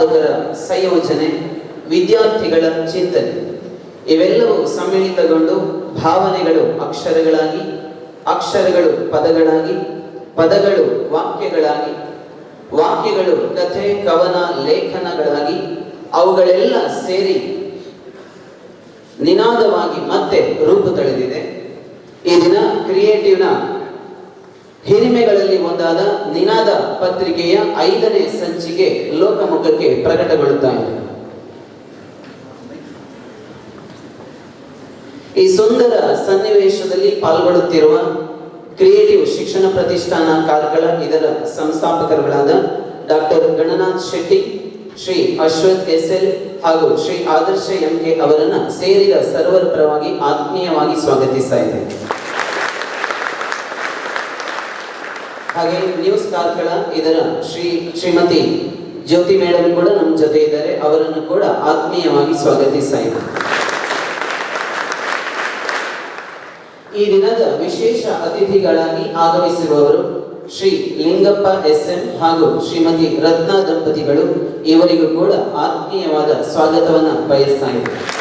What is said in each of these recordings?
ಸಂಪಾದಕರ ಸಂಯೋಜನೆ ವಿದ್ಯಾರ್ಥಿಗಳ ಚಿಂತನೆ. ಇವೆಲ್ಲವೂ ಸಮ್ಮಿಳಿತಗೊಂಡು ಭಾವನೆಗಳು ಅಕ್ಷರಗಳಾಗಿ, ಅಕ್ಷರಗಳು ಪದಗಳಾಗಿ, ಪದಗಳು ವಾಕ್ಯಗಳಾಗಿ, ವಾಕ್ಯಗಳು ಕಥೆ, ಕವನ, ಲೇಖನಗಳಾಗಿ, ಅವುಗಳೆಲ್ಲ ಸೇರಿ ನಿನಾದವಾಗಿ ಮತ್ತೆ ರೂಪು ತಳೆದಿದೆ ಈ ದಿನ ಕ್ರಿಯೇಟಿವ್ನ ಹಿರಿಮೆಗಳಲ್ಲಿ ಒಂದಾದ ನಿನಾದ ಪತ್ರಿಕೆಯ ಐದನೇ ಸಂಚಿಕೆ ಲೋಕಮುಖಕ್ಕೆ ಪ್ರಕಟಗೊಳ್ಳುತ್ತಾ ಇದೆ. ಈ ಸುಂದರ ಸನ್ನಿವೇಶದಲ್ಲಿ ಪಾಲ್ಗೊಳ್ಳುತ್ತಿರುವ ಕ್ರಿಯೇಟಿವ್ ಶಿಕ್ಷಣ ಪ್ರತಿಷ್ಠಾನ ಕಾರ್ಕಳ ಇದರ ಸಂಸ್ಥಾಪಕರುಗಳಾದ doctor Gananath Shetty, Shri Ashwath S L ಹಾಗೂ ಶ್ರೀ ಆದರ್ಶ ಎಂ ಕೆ ಅವರನ್ನ ಸೇರಿದ ಸರ್ವರ್ ಪರವಾಗಿ ಆತ್ಮೀಯವಾಗಿ ಸ್ವಾಗತಿಸ್ತಾ ಇದ್ದೇನೆ. ಹಾಗೆ ನ್ಯೂಸ್ ಕಾರ್ಕಳ ಇದರ ಶ್ರೀ ಶ್ರೀಮತಿ ಜ್ಯೋತಿ ಮೇಡಮ್ ಕೂಡ ನಮ್ಮ ಜೊತೆ ಇದ್ದಾರೆ. ಅವರನ್ನು ಕೂಡ ಆತ್ಮೀಯವಾಗಿ ಸ್ವಾಗತಿಸ್ತಾ ಇದ್ದೇನೆ. ಈ ದಿನದ ವಿಶೇಷ ಅತಿಥಿಗಳಾಗಿ ಆಗಮಿಸಿರುವವರು ಶ್ರೀ ಲಿಂಗಪ್ಪ ಎಸ್ ಎಂ ಹಾಗೂ ಶ್ರೀಮತಿ ರತ್ನ ದಂಪತಿಗಳು. ಇವರಿಗೂ ಕೂಡ ಆತ್ಮೀಯವಾದ ಸ್ವಾಗತವನ್ನು ಬಯಸ್ತಾ ಇದ್ದಾರೆ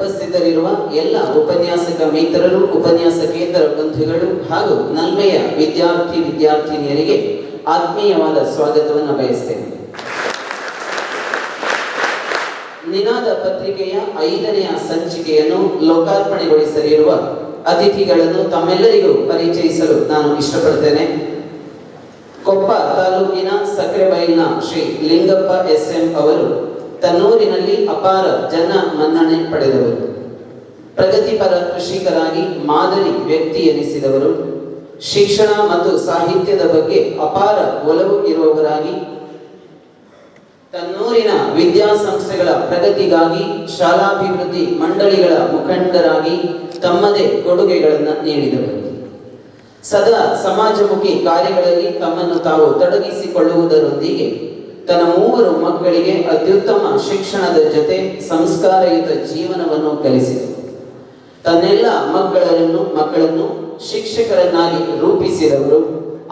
ಉಪಸ್ಥಿತರಿರುವ ಎಲ್ಲ ಉಪನ್ಯಾಸಕ ಮಿತ್ರರು ಉಪನ್ಯಾಸಕೇತರ ಬಂಧುಗಳು ಹಾಗೂ ನಲ್ಮೆಯ ವಿದ್ಯಾರ್ಥಿ ವಿದ್ಯಾರ್ಥಿನಿಯರಿಗೆ ಆತ್ಮೀಯವಾದ ಸ್ವಾಗತವನ್ನು ಬಯಸ್ತೇನೆ. ನಿನಾದ ಪತ್ರಿಕೆಯ ಐದನೆಯ ಸಂಚಿಕೆಯನ್ನು ಲೋಕಾರ್ಪಣೆಗೊಳಿಸಲಿರುವ ಅತಿಥಿಗಳನ್ನು ತಮ್ಮೆಲ್ಲರಿಗೂ ಪರಿಚಯಿಸಲು ನಾನು ಇಷ್ಟಪಡ್ತೇನೆ. ಕೊಪ್ಪ ತಾಲೂಕಿನ ಸಕ್ರೆಬೈಲ್ನ ಶ್ರೀ ಲಿಂಗಪ್ಪ ಎಸ್ ಎಂ ಅವರು ತನ್ನೂರಿನಲ್ಲಿ ಅಪಾರ ಜನ ಮನ್ನಣೆ ಪಡೆದವರು. ಪ್ರಗತಿಪರ ಕೃಷಿಕರಾಗಿ ಮಾದರಿ ವ್ಯಕ್ತಿ ಎನಿಸಿದವರು. ಶಿಕ್ಷಣ ಮತ್ತು ಸಾಹಿತ್ಯದ ಬಗ್ಗೆ ಅಪಾರ ಒಲವು ಇರುವವರಾಗಿ ತನ್ನೂರಿನ ವಿದ್ಯಾಸಂಸ್ಥೆಗಳ ಪ್ರಗತಿಗಾಗಿ ಶಾಲಾಭಿವೃದ್ಧಿ ಮಂಡಳಿಗಳ ಮುಖಂಡರಾಗಿ ತಮ್ಮದೇ ಕೊಡುಗೆಗಳನ್ನು ನೀಡಿದರು ಸದಾ ಸಮಾಜಮುಖಿ ಕಾರ್ಯಗಳಲ್ಲಿ ತಮ್ಮನ್ನು ತಾವು ತೊಡಗಿಸಿಕೊಳ್ಳುವುದರೊಂದಿಗೆ ತನ್ನ ಮೂವರು ಮಕ್ಕಳಿಗೆ ಅತ್ಯುತ್ತಮ ಶಿಕ್ಷಣದ ಜೊತೆ ಸಂಸ್ಕಾರಯುತ ಜೀವನವನ್ನು ಕಲಿಸಿದರು. ತನ್ನೆಲ್ಲ ಮಕ್ಕಳನ್ನು ಮಕ್ಕಳನ್ನು ಶಿಕ್ಷಕರನ್ನಾಗಿ ರೂಪಿಸಿದವರು.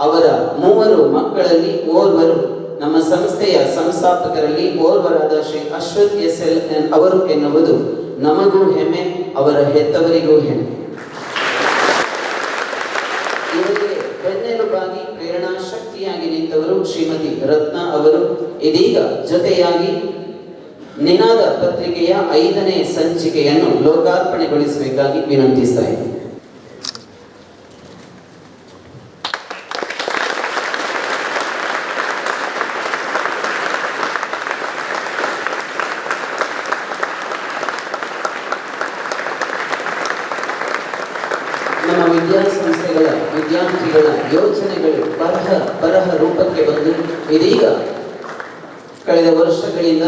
ಅವರ ಮೂವರು ಮಕ್ಕಳಲ್ಲಿ ಓರ್ವರು ನಮ್ಮ ಸಂಸ್ಥೆಯ ಸಂಸ್ಥಾಪಕರಲ್ಲಿ ಓರ್ವರಾದ ಶ್ರೀ ಅಶ್ವಥ್ ಎಸ್ ಎಲ್ ಅವರು ಎನ್ನುವುದು ನಮಗೂ ಹೆಮ್ಮೆ, ಅವರ ಹೆತ್ತವರಿಗೂ ಹೆಮ್ಮೆ ಇವರಿಗೆ ಬೆನ್ನೆಲುಬಾಗಿ ಪ್ರೇರಣಾ ಶಕ್ತಿಯಾಗಿ ನಿಂತವರು ಶ್ರೀಮತಿ ರತ್ನ ಅವರು ಇದೀಗ ಜೊತೆಯಾಗಿ ನಿನಾದ ಪತ್ರಿಕೆಯ ಐದನೇ ಸಂಚಿಕೆಯನ್ನು ಲೋಕಾರ್ಪಣೆಗೊಳಿಸಬೇಕಾಗಿ ವಿನಂತಿಸ್ತಾ ಇದ್ದೀನಿ ನಮ್ಮ ವಿದ್ಯಾಸಂಸ್ಥೆಗಳ ವಿದ್ಯಾರ್ಥಿಗಳ ಯೋಚನೆಗಳು ಬರಹ ಬರಹ ರೂಪಕ್ಕೆ ಬಂದು ಇದೀಗ ಕಳೆದ ವರ್ಷಗಳಿಂದ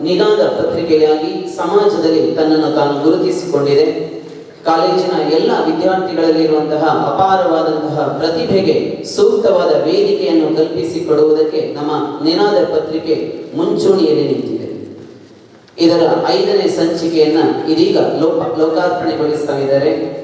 ನಿನಾದ ಪತ್ರಿಕೆಯಾಗಿ ಸಮಾಜದಲ್ಲಿ ತನ್ನನ್ನು ತಾನು ಗುರುತಿಸಿಕೊಂಡಿದೆ. ಕಾಲೇಜಿನ ಎಲ್ಲ ವಿದ್ಯಾರ್ಥಿಗಳಲ್ಲಿರುವಂತಹ ಅಪಾರವಾದಂತಹ ಪ್ರತಿಭೆಗೆ ಸೂಕ್ತವಾದ ವೇದಿಕೆಯನ್ನು ಕಲ್ಪಿಸಿಕೊಡುವುದಕ್ಕೆ ನಮ್ಮ ನಿನಾದ ಪತ್ರಿಕೆ ಮುಂಚೂಣಿಯಲ್ಲಿ ನಿಂತಿದೆ. ಇದರ ಐದನೇ ಸಂಚಿಕೆಯನ್ನ ಇದೀಗ ಲೋಕ ಲೋಕಾರ್ಪಣೆಗೊಳಿಸ್ತಾ ಇದ್ದಾರೆ.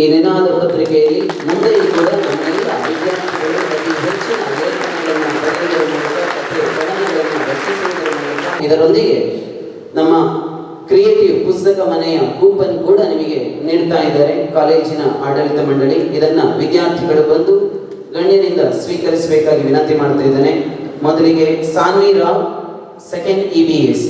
ಈ ನಿನಾದ ಪತ್ರಿಕೆಯಲ್ಲಿ ಮುಂದೆಯೂ ಕೂಡ ನಮ್ಮೆಲ್ಲ ವಿದ್ಯಾರ್ಥಿಗಳು ಅತಿ ಹೆಚ್ಚಿನ ಲೇಖನಗಳನ್ನು ಬರೆಯುವುದರ ಮೂಲಕ ಮೂಲಕ ಇದರೊಂದಿಗೆ ನಮ್ಮ ಕ್ರಿಯೇಟಿವ್ ಪುಸ್ತಕ ಮನೆಯ ಕೂಪನ್ ಕೂಡ ನಿಮಗೆ ನೀಡ್ತಾ ಇದ್ದಾರೆ. ಕಾಲೇಜಿನ ಆಡಳಿತ ಮಂಡಳಿ ಇದನ್ನ ವಿದ್ಯಾರ್ಥಿಗಳು ಬಂದು ಗಣ್ಯರಿಂದ ಸ್ವೀಕರಿಸಬೇಕಾಗಿ ವಿನಂತಿ ಮಾಡ್ತಾ ಇದ್ದೇನೆ. ಮೊದಲಿಗೆ Sanvi Rao second E B S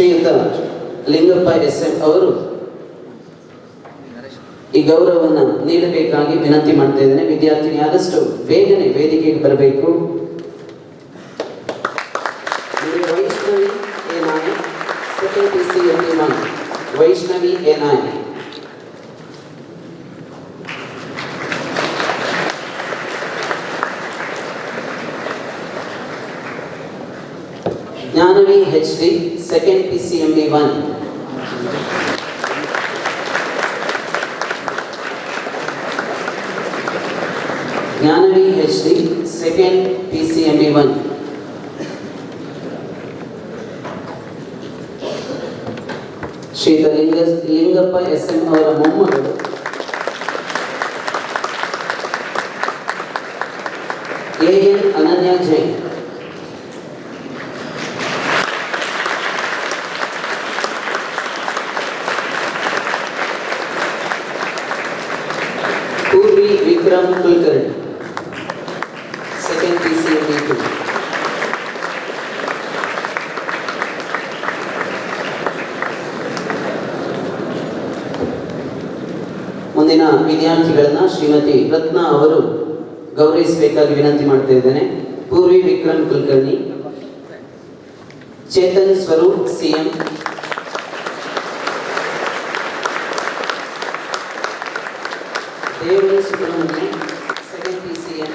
Shriyuta Lingappa S M ಅವರು ಈ ಗೌರವವನ್ನು ನೀಡಬೇಕಾಗಿ ವಿನಂತಿ ಮಾಡ್ತಾ ಇದ್ದೇನೆ. ವಿದ್ಯಾರ್ಥಿನಿ ಆದಷ್ಟು ಬೇಗನೆ ವೇದಿಕೆಗೆ ಬರಬೇಕು. Vaishnavi A Vaishnavi A Jnanavi H D second P C M B one Jnanavi H D second P C M E one Shriyuta Linga Lingappa S M ಅವರ ಮೊಮ್ಮಗಳು A N Ananya Jain Kulkarni. Second B two ಮುಂದಿನ ವಿದ್ಯಾರ್ಥಿಗಳನ್ನ ಶ್ರೀಮತಿ ರತ್ನ ಅವರು ಗೌರವಿಸಬೇಕಾಗಿ ವಿನಂತಿ ಮಾಡ್ತಾ ಇದ್ದೇನೆ. Purvi Vikram Kulkarni, Chetan Swaroop CM ದೇವರ Subrahmanya second P C M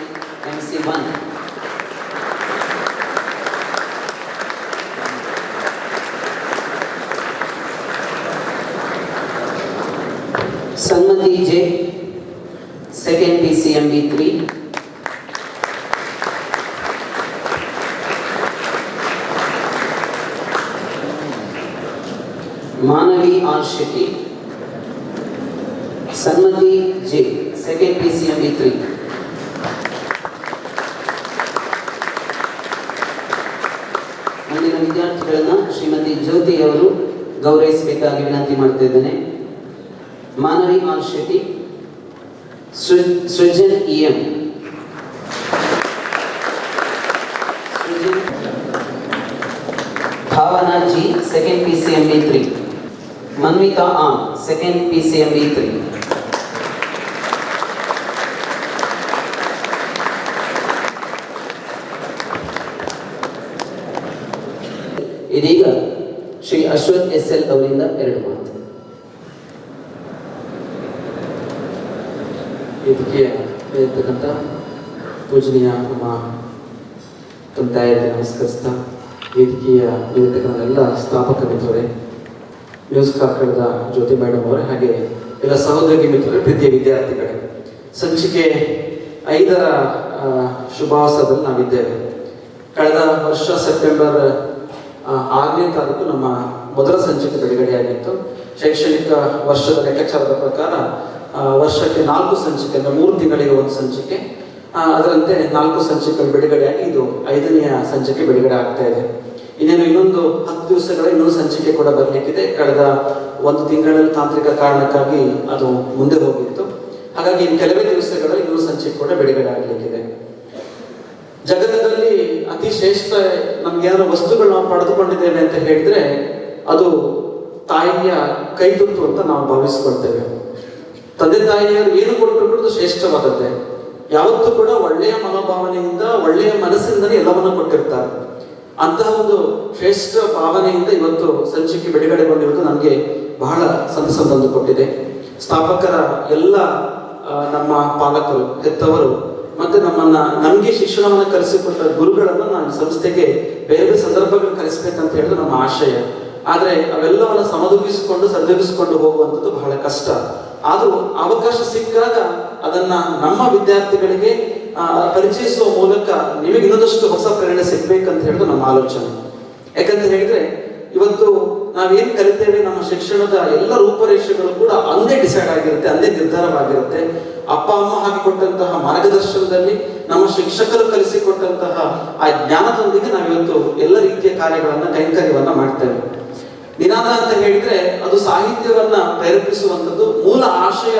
M C one Sanmati J second P C M B three Manavi R Shetty. Sanmati J second P C M B three ಮುಂದಿನ ವಿದ್ಯಾರ್ಥಿಗಳನ್ನ ಶ್ರೀಮತಿ ಜ್ಯೋತಿ ಅವರು ಗೌರವಿಸಬೇಕಾಗಿ ವಿನಂತಿ ಮಾಡ್ತಾ ಇದ್ದೇನೆ. Manavi R Shetty Srujan E M Srujan, Bhavana G second P C M B three P C M B three ಇದೀಗ Shri Ashwath S L ಅವರಿಂದ ಎರಡು ಮಾತು. ಇದಕ್ಕೆ ಇರ್ತಕ್ಕಂಥ ಪೂಜನೀಯ ನಮ್ಮ ತಂದೆಯರಿಗೆ ನಮಸ್ಕರಿಸ್ತಾ, ವೇದಿಕೆಯ ಇರತಕ್ಕಂಥ ಎಲ್ಲ ಸ್ಥಾಪಕ ಮಿತ್ರರೇ ನ್ಯೂಸ್ ಕಾರ್ಕಳದ ಜ್ಯೋತಿ ಮೇಡಮ್ ಅವರೇ, ಹಾಗೆ ಎಲ್ಲ ಸಹೋದರಿ ಮಿತ್ರರು, ಪ್ರೀತಿಯ ವಿದ್ಯಾರ್ಥಿಗಳೇ. ಸಂಚಿಕೆ ಐದರ ಶುಭಾವಸದಲ್ಲಿ ನಾವಿದ್ದೇವೆ. ಕಳೆದ ವರ್ಷ ಸೆಪ್ಟೆಂಬರ್ ಆರನೇ ತಾರೀಕು ನಮ್ಮ ಮೊದಲ ಸಂಚಿಕೆ ಬಿಡುಗಡೆಯಾಗಿತ್ತು. ಶೈಕ್ಷಣಿಕ ವರ್ಷದ ಲೆಕ್ಕಾಚಾರದ ಪ್ರಕಾರ ವರ್ಷಕ್ಕೆ ನಾಲ್ಕು ಸಂಚಿಕೆ, ಅಂದರೆ ಮೂರು ತಿಂಗಳಿಗೆ ಒಂದು ಸಂಚಿಕೆ. ಅದರಂತೆ ನಾಲ್ಕು ಸಂಚಿಕೆಗಳು ಬಿಡುಗಡೆಯಾಗಿ, ಇದು ಐದನೆಯ ಸಂಚಿಕೆ ಬಿಡುಗಡೆ ಆಗ್ತಾ ಇದೆ. ಇನ್ನೇನು ಇನ್ನೊಂದು ಹತ್ತು ದಿವಸಗಳ ಇನ್ನೊಂದು ಸಂಚಿಕೆ ಕೂಡ ಬರಲಿಕ್ಕಿದೆ. ಕಳೆದ ಒಂದು ತಿಂಗಳಲ್ಲಿ ತಾಂತ್ರಿಕ ಕಾರಣಕ್ಕಾಗಿ ಅದು ಮುಂದೆ ಹೋಗಿತ್ತು. ಹಾಗಾಗಿ ಇನ್ನು ಕೆಲವೇ ದಿವಸಗಳಲ್ಲಿ ಇನ್ನೊಂದು ಸಂಚಿಕೆ ಕೂಡ ಬಿಡುಗಡೆ ಆಗಲಿಕ್ಕಿದೆ. ಜಗತ್ತಿನಲ್ಲಿ ಅತಿ ಶ್ರೇಷ್ಠ ನಮ್ಗೆ ವಸ್ತುಗಳು ನಾವು ಪಡೆದುಕೊಂಡಿದ್ದೇವೆ ಅಂತ ಹೇಳಿದ್ರೆ ಅದು ತಾಯಿಯ ಕೈತುತ್ತು ಅಂತ ನಾವು ಭಾವಿಸ್ಕೊಳ್ತೇವೆ. ತಂದೆ ತಾಯಿಯರು ಏನು ಕೊಟ್ಟರು ಶ್ರೇಷ್ಠವಾದದ್ದೇ. ಯಾವತ್ತೂ ಕೂಡ ಒಳ್ಳೆಯ ಮನೋಭಾವನೆಯಿಂದ, ಒಳ್ಳೆಯ ಮನಸ್ಸಿಂದಲೇ ಎಲ್ಲವನ್ನ ಕೊಟ್ಟಿರ್ತಾರೆ. ಅಂತಹ ಒಂದು ಶ್ರೇಷ್ಠ ಭಾವನೆಯಿಂದ ಇವತ್ತು ಸಂಚಿಕೆ ಬಿಡುಗಡೆಗೊಂಡಿರುವುದು ನನಗೆ ಬಹಳ ಸಂತಸ ತಂದು ಕೊಟ್ಟಿದೆ ಸ್ಥಾಪಕರ ಎಲ್ಲ ನಮ್ಮ ಪಾಲಕರು, ಹೆತ್ತವರು ಮತ್ತೆ ನಮ್ಮನ್ನ, ನಮಗೆ ಶಿಕ್ಷಣವನ್ನು ಕಲಿಸಿಕೊಟ್ಟ ಗುರುಗಳನ್ನು ನಾನು ಸಂಸ್ಥೆಗೆ ಬೇರೆ ಸಂದರ್ಭಗಳು ಕಲಿಸ್ಬೇಕಂತ ಹೇಳಿದ್ರೆ ನಮ್ಮ ಆಶಯ. ಆದರೆ ಅವೆಲ್ಲವನ್ನ ಸಮದುಗಿಸಿಕೊಂಡು ಸರಿದೂಗಿಸಿಕೊಂಡು ಹೋಗುವಂಥದ್ದು ಬಹಳ ಕಷ್ಟ. ಆದರೂ ಅವಕಾಶ ಸಿಕ್ಕಾಗ ಅದನ್ನ ನಮ್ಮ ವಿದ್ಯಾರ್ಥಿಗಳಿಗೆ ಪರಿಚಯಿಸುವ ಮೂಲಕ ನಿಮಗೆ ಇನ್ನೊಂದಷ್ಟು ಹೊಸ ಪ್ರೇರಣೆ ಸಿಗ್ಬೇಕಂತ ಹೇಳೋದು ನಮ್ಮ ಆಲೋಚನೆ. ಯಾಕಂತ ಹೇಳಿದ್ರೆ, ಇವತ್ತು ನಾವೇನ್ ಕಲಿತೇವೆ, ನಮ್ಮ ಶಿಕ್ಷಣದ ಎಲ್ಲ ರೂಪರೇಷೆಗಳು ಕೂಡ ಅಂದೇ ಡಿಸೈಡ್ ಆಗಿರುತ್ತೆ ಅಂದೇ ನಿರ್ಧಾರವಾಗಿರುತ್ತೆ. ಅಪ್ಪ, ಅಮ್ಮ ಹಾಕಿಕೊಟ್ಟಂತಹ ಮಾರ್ಗದರ್ಶನದಲ್ಲಿ, ನಮ್ಮ ಶಿಕ್ಷಕರು ಕಲಿಸಿಕೊಟ್ಟಂತಹ ಆ ಜ್ಞಾನದೊಂದಿಗೆ ನಾವಿವತ್ತು ಎಲ್ಲ ರೀತಿಯ ಕಾರ್ಯಗಳನ್ನ, ಕೈಂಕರ್ಯವನ್ನ ಮಾಡ್ತೇವೆ. ನಿನಾದ ಅಂತ ಹೇಳಿದ್ರೆ, ಅದು ಸಾಹಿತ್ಯವನ್ನ ಪ್ರೇರೇಪಿಸುವಂಥದ್ದು, ಮೂಲ ಆಶಯ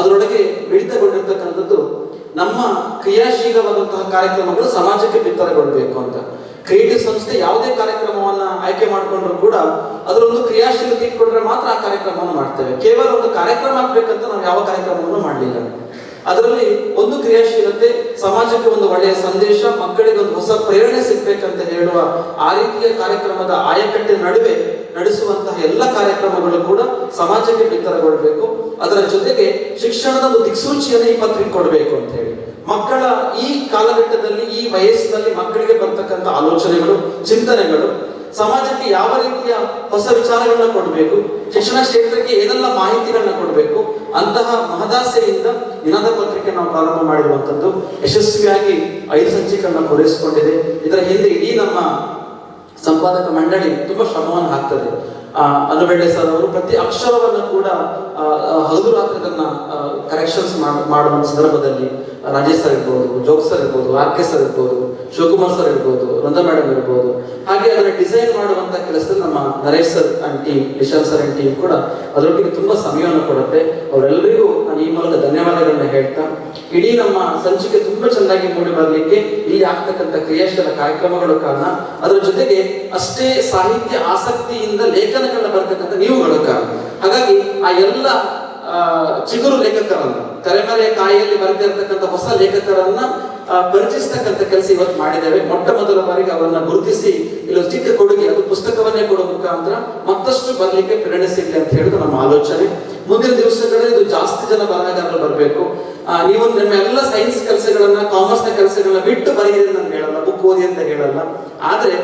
ಅದರೊಳಗೆ ಮಿಳಿತಗೊಂಡಿರ್ತಕ್ಕಂಥದ್ದು ನಮ್ಮ ಕ್ರಿಯಾಶೀಲವಾದಂತಹ ಕಾರ್ಯಕ್ರಮಗಳು ಸಮಾಜಕ್ಕೆ ಬಿತ್ತರಗೊಳ್ಬೇಕು ಅಂತ. ಕ್ರಿಯೇಟಿವ್ ಸಂಸ್ಥೆ ಯಾವುದೇ ಕಾರ್ಯಕ್ರಮವನ್ನ ಆಯ್ಕೆ ಮಾಡಿಕೊಂಡ್ರು ಕೂಡ ಅದರೊಂದು ಕ್ರಿಯಾಶೀಲತೆ ಇಟ್ಕೊಂಡ್ರೆ ಮಾತ್ರ ಆ ಕಾರ್ಯಕ್ರಮವನ್ನು ಮಾಡ್ತೇವೆ. ಕೇವಲ ಒಂದು ಕಾರ್ಯಕ್ರಮ ಆಗ್ಬೇಕಂತ ನಾವು ಯಾವ ಕಾರ್ಯಕ್ರಮವನ್ನು ಮಾಡಲಿಲ್ಲ. ಅದರಲ್ಲಿ ಒಂದು ಕ್ರಿಯಾಶೀಲತೆ, ಸಮಾಜಕ್ಕೆ ಒಂದು ಒಳ್ಳೆಯ ಸಂದೇಶ, ಮಕ್ಕಳಿಗೆ ಒಂದು ಹೊಸ ಪ್ರೇರಣೆ ಸಿಗ್ಬೇಕಂತ ಹೇಳುವ ಆ ರೀತಿಯ ಕಾರ್ಯಕ್ರಮದ ಆಯಕಟ್ಟೆ ನಡುವೆ ನಡೆಸುವಂತಹ ಎಲ್ಲ ಕಾರ್ಯಕ್ರಮಗಳು ಕೂಡ ಸಮಾಜಕ್ಕೆ ಬಿತ್ತರಗೊಳ್ಬೇಕು. ಅದರ ಜೊತೆಗೆ ಶಿಕ್ಷಣದ ಒಂದು ದಿಕ್ಸೂಚಿಯನ್ನು ಈ ಪತ್ರಿಕೆ ಕೊಡಬೇಕು ಅಂತ ಹೇಳಿ. ಮಕ್ಕಳ ಈ ಕಾಲಘಟ್ಟದಲ್ಲಿ, ಈ ವಯಸ್ಸಿನಲ್ಲಿ ಮಕ್ಕಳಿಗೆ ಬರ್ತಕ್ಕಂಥ ಆಲೋಚನೆಗಳು, ಚಿಂತನೆಗಳು, ಸಮಾಜಕ್ಕೆ ಯಾವ ರೀತಿಯ ಹೊಸ ವಿಚಾರಗಳನ್ನ ಕೊಡಬೇಕು, ಶಿಕ್ಷಣ ಕ್ಷೇತ್ರಕ್ಕೆ ಏನೆಲ್ಲ ಮಾಹಿತಿಗಳನ್ನ ಕೊಡಬೇಕು, ಅಂತಹ ಮಹದಾಸೆಯಿಂದ ದಿನದ ಪತ್ರಿಕೆ ನಾವು ಪ್ರಾರಂಭ ಮಾಡಿರುವಂತದ್ದು ಯಶಸ್ವಿಯಾಗಿ ಐದು ಸಂಚಿಕೆಗಳನ್ನ ಪೂರೈಸಿಕೊಂಡಿದೆ ಇದರ ಹಿಂದೆ ಇಡೀ ನಮ್ಮ ಸಂಪಾದಕ ಮಂಡಳಿ ತುಂಬಾ ಶ್ರಮವನ್ನು ಹಾಕ್ತದೆ. ಆ, ಅನುಬೆಳ್ಳೆ ಸರ್ ಅವರು ಪ್ರತಿ ಅಕ್ಷರವನ್ನು ಕೂಡ ಹಗಲು ರಾತ್ರಿ ತನ್ನ ಕರೆಕ್ಷನ್ಸ್ ಮಾಡುವ ಸಂದರ್ಭದಲ್ಲಿ ರಾಜೇಶ್ ಸರ್ ಇರ್ಬೋದು ಜೋಗ್ ಸರ್ ಇರ್ಬೋದು ಆರ್ ಕೆ ಸರ್ ಇರ್ಬೋದು ಶಿವಕುಮಾರ್ ಸರ್ ಇರ್ಬೋದು ವೃಂದ ಮೇಡಮ್ ಇರ್ಬೋದು. ಹಾಗೆ ಅದರ ಡಿಸೈನ್ ಮಾಡುವಂತ ಕೆಲಸದಲ್ಲಿ ನಮ್ಮ Naresh sir and team Vishal sir and team ಕೂಡ ಅದರೊಟ್ಟಿಗೆ ತುಂಬಾ ಸಮಯವನ್ನು ಕೊಡುತ್ತೆ. ಅವರೆಲ್ಲರಿಗೂ ನಾನು ಈ ಮೂಲಕ ಧನ್ಯವಾದಗಳನ್ನ ಹೇಳ್ತಾ ಇಡೀ ನಮ್ಮ ಸಂಚಿಕೆ ತುಂಬಾ ಚೆನ್ನಾಗಿ ಮೂಡಿ ಬರಲಿಕ್ಕೆ ಇಲ್ಲಿ ಆಗ್ತಕ್ಕಂಥ ಕ್ರಿಯಾಶೀಲ ಕಾರ್ಯಕ್ರಮಗಳು ಕಾರಣ. ಅದರ ಜೊತೆಗೆ ಅಷ್ಟೇ ಸಾಹಿತ್ಯ ಆಸಕ್ತಿಯಿಂದ ಲೇಖನಗಳನ್ನ ಬರ್ತಕ್ಕಂಥ ನೀವುಗಳು ಕಾರಣ. ಹಾಗಾಗಿ ಆ ಎಲ್ಲ ಚಿಗುರು ಲೇಖಕರನ್ನ ತೆರೆಮರೆಯ ಕಾಯಿಯಲ್ಲಿ ಬರೆದಿರ್ತಕ್ಕಂಥ ಹೊಸ ಲೇಖಕರನ್ನ ಪರಿಚಯಿಸ್ತಕ್ಕಂಥ ಕೆಲಸ ಇವತ್ತು ಮಾಡಿದ್ದೇವೆ. ಮೊಟ್ಟ ಮೊದಲ ಬಾರಿಗೆ ಅವರನ್ನ ಗುರುತಿಸಿ ಇಲ್ಲಿ ಚಿಕ್ಕ ಕೊಡುಗೆ, ಅದು ಪುಸ್ತಕವನ್ನೇ ಕೊಡೋ ಮುಖಾಂತರ ಮತ್ತಷ್ಟು ಬರಲಿಕ್ಕೆ ಪ್ರೇರಣೆ ಸಿಗಲಿ ಅಂತ ಹೇಳುದು ನಮ್ಮ ಆಲೋಚನೆ. ಮುಂದಿನ ದಿವಸಗಳಲ್ಲಿ ಇದು ಜಾಸ್ತಿ ಜನ ಬರಹಗಾರರು ಬರಬೇಕು. ನೀವು ನಿಮ್ಮ ಎಲ್ಲ ಸೈನ್ಸ್ ಕೆಲಸಗಳನ್ನ ಕಾಮರ್ಸ್ನ ಕೆಲಸಗಳನ್ನ ಬಿಟ್ಟು ಬರೆಯಿರಿ ಅಂತ ಹೇಳಲ್ಲ, ಬುಕ್ ಓದಿ ಅಂತ ಹೇಳಲ್ಲ. ಆದ್ರೆ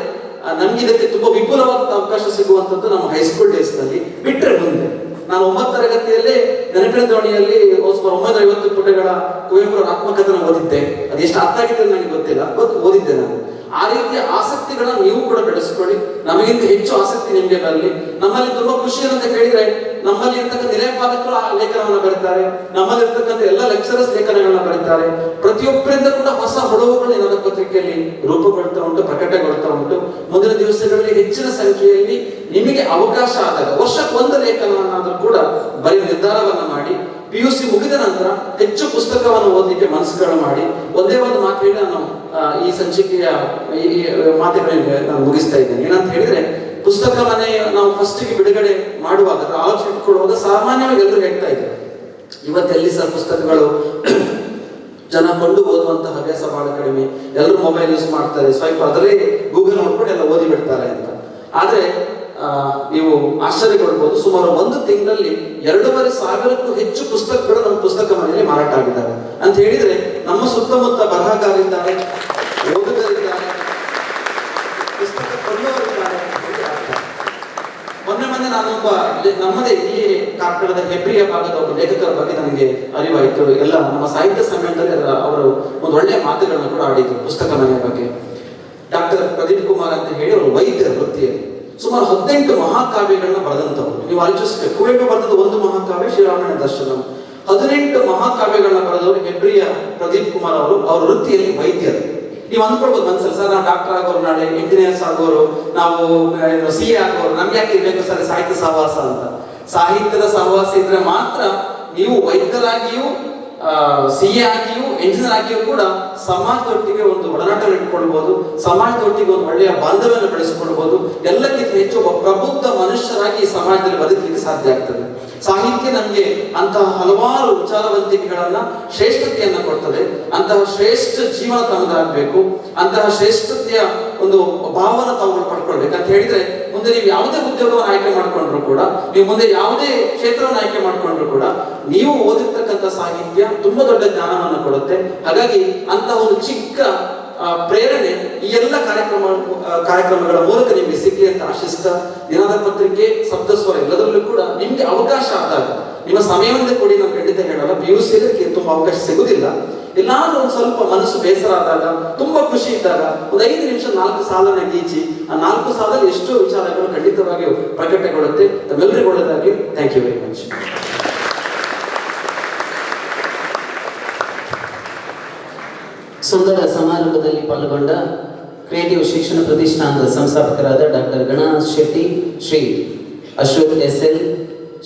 ನಮ್ಗೆ ಇದಕ್ಕೆ ತುಂಬಾ ವಿಪುಲವಾದ ಅವಕಾಶ ಸಿಗುವಂತದ್ದು ನಮ್ಮ ಹೈಸ್ಕೂಲ್ ಡೇಸ್ನಲ್ಲಿ ಬಿಟ್ರೆ ಮುಂದೆ. ನಾನು ಒಂಬತ್ತು ತರಗತಿಯಲ್ಲಿ ನೆನಪಿನ ದೋಣಿಯಲ್ಲಿ ಒಂಬೈನೂರ ಐವತ್ತು ಪುಟಗಳ ಕುವೆಂಪುರ ಆತ್ಮಕಥನ ಓದಿದ್ದೆ. ಅದೆಷ್ಟು ಅರ್ಥ ಆಗಿದೆ ನನಗೆ ಗೊತ್ತಿಲ್ಲ, ಗೊತ್ತು ಓದಿದ್ದೆ ನಾನು. ಆ ರೀತಿಯ ಆಸಕ್ತಿಗಳನ್ನು ನೀವು ಕೂಡ ಬೆಳೆಸಿಕೊಳ್ಳಿ. ನಮಗಿಂತ ಹೆಚ್ಚು ಆಸಕ್ತಿ ನಿಮಗೆ ಬರಲಿ. ನಮ್ಮಲ್ಲಿ ತುಂಬಾ ಖುಷಿ ಏನಂತ ಕೇಳಿದ್ರೆ, ನಮ್ಮಲ್ಲಿ ಇರ್ತಕ್ಕಂಥ ನಿಲಯಪಾಲಕರು ಆ ಲೇಖನವನ್ನು ಬರೀತಾರೆ. ನಮ್ಮಲ್ಲಿ ಇರ್ತಕ್ಕಂಥ ಎಲ್ಲ ಲೆಕ್ಚರರ್ಸ್ ಲೇಖನಗಳನ್ನ ಬರೀತಾರೆ. ಪ್ರತಿಯೊಬ್ಬರಿಂದ ಕೂಡ ಹೊಸ ಹೊಳವುಗಳು ಏನಾದ ಪತ್ರಿಕೆಯಲ್ಲಿ ರೂಪುಗೊಳ್ತಾ ಉಂಟು, ಪ್ರಕಟಗೊಳ್ತಾ ಉಂಟು. ಮುಂದಿನ ದಿವಸಗಳಲ್ಲಿ ಹೆಚ್ಚಿನ ಸಂಖ್ಯೆಯಲ್ಲಿ ನಿಮಗೆ ಅವಕಾಶ ಆದಾಗ, ವರ್ಷಕ್ಕೊಂದು ಲೇಖನವನ್ನಾದ್ರೂ ಕೂಡ ಬರೀ ನಿರ್ಧಾರವನ್ನು ಮಾಡಿ. ಪಿ ಯು ಸಿ ಮುಗಿದ ನಂತರ ಹೆಚ್ಚು ಪುಸ್ತಕವನ್ನು ಓದಲಿಕ್ಕೆ ಮನಸ್ಸುಗಳು ಮಾಡಿ, ಒಂದೇ ಒಂದು ಮಾತು ಹೇಳಿ ನಾನು ಈ ಸಂಚಿಕೆಯ, ಈ ಮಾತುಗಳಿಗೆ ನಾನು ಮುಗಿಸ್ತಾ ಇದ್ದೇನೆ. ಏನಂತ ಹೇಳಿದ್ರೆ, ಪುಸ್ತಕ ಮನೆ ನಾವು ಫಸ್ಟಿಗೆ ಬಿಡುಗಡೆ ಮಾಡುವಾಗ ಆಲೋಚನೆ ಇಟ್ಕೊಳ್ಳುವಾಗ ಸಾಮಾನ್ಯವಾಗಿ ಎಲ್ಲರೂ ಹೇಳ್ತಾ ಇದ್ರು. ಇವತ್ತೆಲ್ಲಿ ಸರ್ ಪುಸ್ತಕಗಳು ಜನ ಕೊಂಡು ಓದುವಂತಹ ಹವ್ಯಾಸ ಬಹಳ ಕಡಿಮೆ. ಎಲ್ಲರೂ ಮೊಬೈಲ್ ಯೂಸ್ ಮಾಡ್ತಾರೆ. ಸ್ವಲ್ಪ ಅದರಲ್ಲಿ ಗೂಗಲ್ ನೋಡ್ಕೊಂಡು ಎಲ್ಲ ಓದಿ ಬಿಡ್ತಾರೆ ಅಂತ. ಆದ್ರೆ ನೀವು ಪಡ್ಬೋದು. ಸುಮಾರು ಒಂದು ತಿಂಗಳಲ್ಲಿ ಎರಡೂವರೆ ಸಾವಿರಕ್ಕೂ ಹೆಚ್ಚು ಪುಸ್ತಕಗಳು ನಮ್ಮ ಪುಸ್ತಕ ಮನೆಯಲ್ಲಿ ಮಾರಾಟ ಆಗಿದ್ದಾರೆ ಅಂತ ಹೇಳಿದ್ರೆ ನಮ್ಮ ಸುತ್ತಮುತ್ತ ಬರಹಗಾರಿದ್ದಾರೆ ಓದುಗರಿದ್ದಾರೆ ಪುಸ್ತಕ ಮೊನ್ನೆ ಮೊನ್ನೆ ನಾನೊಬ್ಬ ನಮ್ಮದೇ ಇಲ್ಲಿ ಕಾರ್ಕಳದ ಹೆಬ್ರಿಯ ಭಾಗದ ಒಬ್ಬ ಲೇಖಕರ ಬಗ್ಗೆ ನನಗೆ ಅರಿವಾಯಿತು. ಎಲ್ಲ ನಮ್ಮ ಸಾಹಿತ್ಯ ಸಮ್ಮೇಳನದಲ್ಲಿ ಅವರು ಒಂದು ಒಳ್ಳೆಯ ಮಾತುಗಳನ್ನ ಕೂಡ ಆಡಿದ್ರು ಪುಸ್ತಕ ಮನೆಯ ಬಗ್ಗೆ. ಡಾಕ್ಟರ್ ಪ್ರದೀಪ್ ಕುಮಾರ್ ಅಂತ ಹೇಳಿ ಅವರು ವೈದ್ಯರ ವೃತ್ತಿಯಲ್ಲಿ. ಸುಮಾರು ಹದಿನೆಂಟು ಮಹಾಕಾವ್ಯಗಳನ್ನ ಬರೆದಂತವ್ರು ನೀವು ಆಲೋಚಿಸಬೇಕು. ಕುವೆಂಪು ಬರೆದ ಒಂದು ಮಹಾಕಾವ್ಯ ಶ್ರೀರಾಮಾಯಣ ದರ್ಶನಂ. ಹದಿನೆಂಟು ಮಹಾಕಾವ್ಯಗಳನ್ನ ಬರೆದವರು ಹೆಬ್ರಿಯ ಪ್ರದೀಪ್ ಕುಮಾರ್ ಅವರು. ಅವರ ವೃತ್ತಿಯಲ್ಲಿ ವೈದ್ಯರು. ನೀವು ಅಂದ್ಕೊಳ್ಬೋದು ಮನ್ಸಲ್ಲಿ. ಸರ್ ನಾವು ಡಾಕ್ಟರ್ ಆಗೋರು ನಾಳೆ ಇಂಜಿನಿಯರ್ಸ್ ಆಗೋರು, ನಾವು ಸಿ ಎ ಆಗೋರು, ನಮ್ಗೆ ಯಾಕೆ ಇರ್ಬೇಕು ಸರ್, ಸಾಹಿತ್ಯ ಸಹವಾಸ ಅಂತ? ಸಾಹಿತ್ಯದ ಸಹವಾಸ ಇದ್ರೆ ಮಾತ್ರ ನೀವು ವೈದ್ಯರಾಗಿಯೂ ಸಿ ಎ ಆಗಿಯೂ ಎಂಜಿನಿಯರ್ ಆಗಿಯೂ ಕೂಡ ಸಮಾಜದೊಟ್ಟಿಗೆ ಒಂದು ಒಡನಾಟ ಇಟ್ಕೊಳ್ಬಹುದು ಸಮಾಜದೊಟ್ಟಿಗೆ ಒಂದು ಒಳ್ಳೆಯ ಬಾಂಧವ್ಯವನ್ನು ಬೆಳೆಸಿಕೊಳ್ಬಹುದು ಎಲ್ಲಕ್ಕಿಂತ ಹೆಚ್ಚು ಒಬ್ಬ ಪ್ರಬುದ್ಧ ಮನುಷ್ಯರಾಗಿ ಈ ಸಮಾಜದಲ್ಲಿ ಬದುಕಲಿಕ್ಕೆ ಸಾಧ್ಯ ಆಗ್ತದೆ. ಸಾಹಿತ್ಯ ನಮಗೆ ಅಂತಹ ಹಲವಾರು ವಿಚಾರವಂತಿಕೆಗಳನ್ನ, ಶ್ರೇಷ್ಠತೆಯನ್ನ ಕೊಡ್ತದೆ. ಅಂತಹ ಶ್ರೇಷ್ಠ ಜೀವನ ತಮ್ಮದಾಗಬೇಕು ಅಂತಹ ಶ್ರೇಷ್ಠತೆಯ ಒಂದು ಭಾವನ ತಾವುಗಳು ಪಡ್ಕೊಳ್ಬೇಕು. ಅಂತ ಹೇಳಿದ್ರೆ ಮುಂದೆ ನೀವು ಯಾವುದೇ ಉದ್ಯೋಗವನ್ನು ಆಯ್ಕೆ ಮಾಡಿಕೊಂಡ್ರು ಕೂಡ, ನೀವು ಮುಂದೆ ಯಾವುದೇ ಕ್ಷೇತ್ರವನ್ನು ಆಯ್ಕೆ ಮಾಡಿಕೊಂಡ್ರು ಕೂಡ, ನೀವು ಓದಿರ್ತಕ್ಕಂಥ ಸಾಹಿತ್ಯ ತುಂಬಾ ದೊಡ್ಡ ಜ್ಞಾನವನ್ನು ಕೊಡುತ್ತೆ. ಹಾಗಾಗಿ ಅಂತ ಒಂದು ಚಿಕ್ಕ ಪ್ರೇರಣೆ ಈ ಎಲ್ಲ ಕಾರ್ಯಕ್ರಮ ಕಾರ್ಯಕ್ರಮಗಳ ಮೂಲಕ ನಿಮಗೆ ಸಿಗಲಿ ಅಂತ ಆಶಿಸ್ತಾ, ದಿನದ ಪತ್ರಿಕೆ, ಸಪ್ತಸ್ವರ ಎಲ್ಲದರಲ್ಲೂ ಕೂಡ ನಿಮ್ಗೆ ಅವಕಾಶ ಆದಾಗ, ನಿಮ್ಮ ಸಮಯವನ್ನು ಕೊಡಿ ನಾವು ಖಂಡಿತ ಹೇಳಲ್ಲ ಪಿ ಯು ಸಿ ತುಂಬಾ ಅವಕಾಶ ಸಿಗುದಿಲ್ಲ. ಎಲ್ಲಾದ್ರೂ ಒಂದು ಸ್ವಲ್ಪ ಮನಸ್ಸು ಬೇಸರ ಆದಾಗ, ತುಂಬಾ ಖುಷಿ ಇದ್ದಾಗ, ಒಂದು ಐದು ನಿಮಿಷ, ನಾಲ್ಕು ಸಾಲನ ಗೀಚಿ, ಆ ನಾಲ್ಕು ಸಾಲಲ್ಲಿ ಎಷ್ಟೋ ವಿಚಾರಗಳು ಖಂಡಿತವಾಗಿಯೂ ಪ್ರಕಟಗೊಳ್ಳುತ್ತೆ. ತಮ್ಮೆಲ್ಲರಿಗೂ ಒಳ್ಳೆಯದಾಗಿ ಸುಂದರ ಸಮಾರಂಭದಲ್ಲಿ ಪಾಲ್ಗೊಂಡ ಕ್ರಿಯೇಟಿವ್ ಶಿಕ್ಷಣ ಪ್ರತಿಷ್ಠಾನದ ಸಂಸ್ಥಾಪಕರಾದ doctor Gananath Shetty, Shri Ashok S L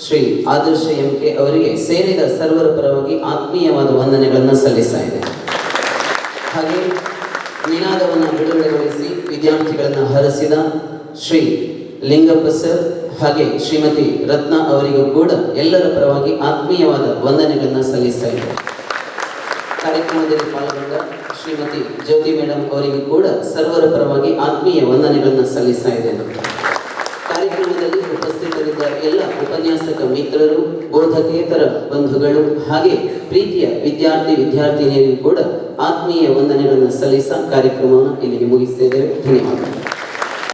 Shri Adarsha M K ಅವರಿಗೆ ಸೇರಿದ ಸರ್ವರ ಪರವಾಗಿ ಆತ್ಮೀಯವಾದ ವಂದನೆಗಳನ್ನು ಸಲ್ಲಿಸ್ತಾ ಇದೆ. ಹಾಗೆ ನಿನಾದವನ್ನು ಬಿಡುಗಡೆಗೊಳಿಸಿ ವಿದ್ಯಾರ್ಥಿಗಳನ್ನು ಹರಸಿದ ಶ್ರೀ ಲಿಂಗಪ್ಪ ಸರ್ ಹಾಗೆ ಶ್ರೀಮತಿ ರತ್ನ ಅವರಿಗೂ ಕೂಡ ಎಲ್ಲರ ಪರವಾಗಿ ಆತ್ಮೀಯವಾದ ವಂದನೆಗಳನ್ನು ಸಲ್ಲಿಸ್ತಾ ಇದೆ. ಕಾರ್ಯಕ್ರಮದಲ್ಲಿ ಪಾಲ್ಗೊಂಡ ಶ್ರೀಮತಿ ಜ್ಯೋತಿ ಮೇಡಮ್ ಅವರಿಗೂ ಕೂಡ ಸರ್ವರ ಪರವಾಗಿ ಆತ್ಮೀಯ ವಂದನೆಗಳನ್ನು ಸಲ್ಲಿಸ್ತಾ ಇದ್ದೇನೆ. ಕಾರ್ಯಕ್ರಮದಲ್ಲಿ ಉಪಸ್ಥಿತರಿದ್ದ ಎಲ್ಲ ಉಪನ್ಯಾಸಕ ಮಿತ್ರರು, ಬೋಧಕೇತರ ಬಂಧುಗಳು ಹಾಗೆ ಪ್ರೀತಿಯ ವಿದ್ಯಾರ್ಥಿ ವಿದ್ಯಾರ್ಥಿನಿಯರಿಗೂ ಕೂಡ ಆತ್ಮೀಯ ವಂದನೆಗಳನ್ನು ಸಲ್ಲಿಸ ಕಾರ್ಯಕ್ರಮವನ್ನು ಇಲ್ಲಿಗೆ ಮುಗಿಸ್ತಾ ಇದ್ದೇವೆ. ಧನ್ಯವಾದಗಳು.